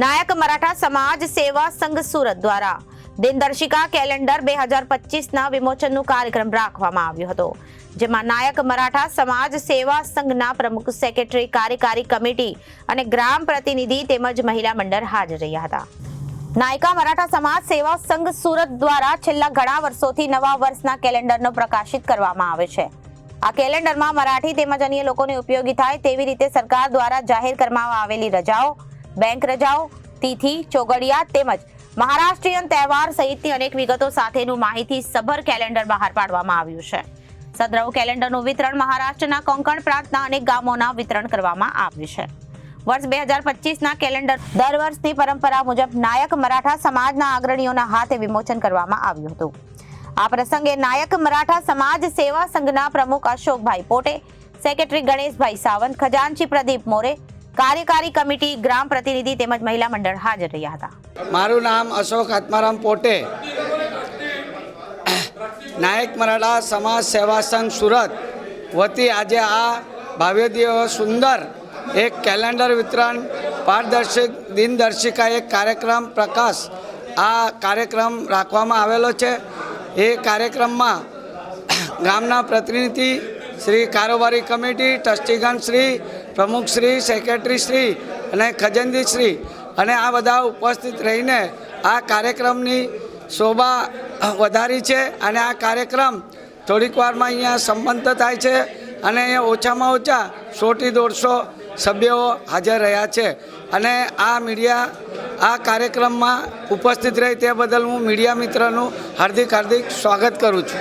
નાયક મરાઠા સમાજ સેવા સંઘ સુરત દ્વારા દિનદર્શિકા કેલેન્ડર બે હજાર પચીસના વિમોચનનો કાર્યક્રમ રાખવામાં આવ્યો હતો, જેમાં નાયક મરાઠા સમાજ સેવા સંઘના પ્રમુખ, સેક્રેટરી, કાર્યકારી કમિટી અને ગ્રામ પ્રતિનિધિ તેમજ મહિલા મંડળ હાજર રહ્યા હતા. નાયકા મરાઠા સમાજ સેવા સંઘ સુરત દ્વારા છેલ્લા ઘણા વર્ષોથી નવા વર્ષના કેલેન્ડરનો પ્રકાશિત કરવામાં આવે છે. આ કેલેન્ડરમાં મરાઠી તેમજ અન્ય લોકોને ઉપયોગી થાય તેવી રીતે સરકાર દ્વારા જાહેર કરવામાં આવેલી રજાઓ બેંક રજાઓ, તિથિ, ચોગડિયા તેમજ મહારાષ્ટ્રીયન તહેવાર સહિતની અનેક વિગતો સાથેનું માહિતી સભર કેલેન્ડર બહાર પાડવામાં આવ્યું છે. સદ્રવ કેલેન્ડરનું વિતરણ મહારાષ્ટ્રના કોંકણ પ્રાંતના અનેક ગામોના વિતરણ કરવામાં આવ્યું છે. વર્ષ બે હજાર પચીસના કેલેન્ડર દર વર્ષની પરંપરા મુજબ નાયક મરાઠા સમાજના અગ્રણીઓના હાથે વિમોચન કરવામાં આવ્યું હતું. આ પ્રસંગે નાયક મરાઠા સમાજ સેવા સંઘના પ્રમુખ અશોકભાઈ પોટે, સેક્રેટરી ગણેશભાઈ સાવંત, ખજાનચી પ્રદીપ મોરે કાર્યકારી કમિટી ગ્રામ પ્રતિનિધિ તેમજ મહિલા મંડળ હાજર રહ્યા હતા. મારું નામ અશોક આત્મારામ પોટે નાયક મરાઠા સમાજ સેવા સંઘ સુરત વતી આજે આ ભાવ્ય દિવસ સુંદર એક કેલેન્ડર વિતરણ પારદર્શક દિનદર્શિકા એક કાર્યક્રમ પ્રકાશ આ કાર્યક્રમ રાખવામાં આવેલો છે. એ કાર્યક્રમમાં ગામના પ્રતિનિધિ શ્રી કારોબારી કમિટી, ટ્રસ્ટીગણ શ્રી, પ્રમુખ શ્રી, સેક્રેટરી શ્રી અને ખજનજી શ્રી. અને આ બધા ઉપસ્થિત રહીને આ કાર્યક્રમની શોભા વધારી છે અને આ કાર્યક્રમ થોડીક વારમાં અહીંયા સંપન્ન થાય છે અને અહીંયા ઓછામાં ઓછા સોથી દોઢસો સભ્યો હાજર રહ્યા છે. અને આ મીડિયા આ કાર્યક્રમમાં ઉપસ્થિત રહી તે બદલ હું મીડિયા મિત્રનું હાર્દિક હાર્દિક સ્વાગત કરું છું.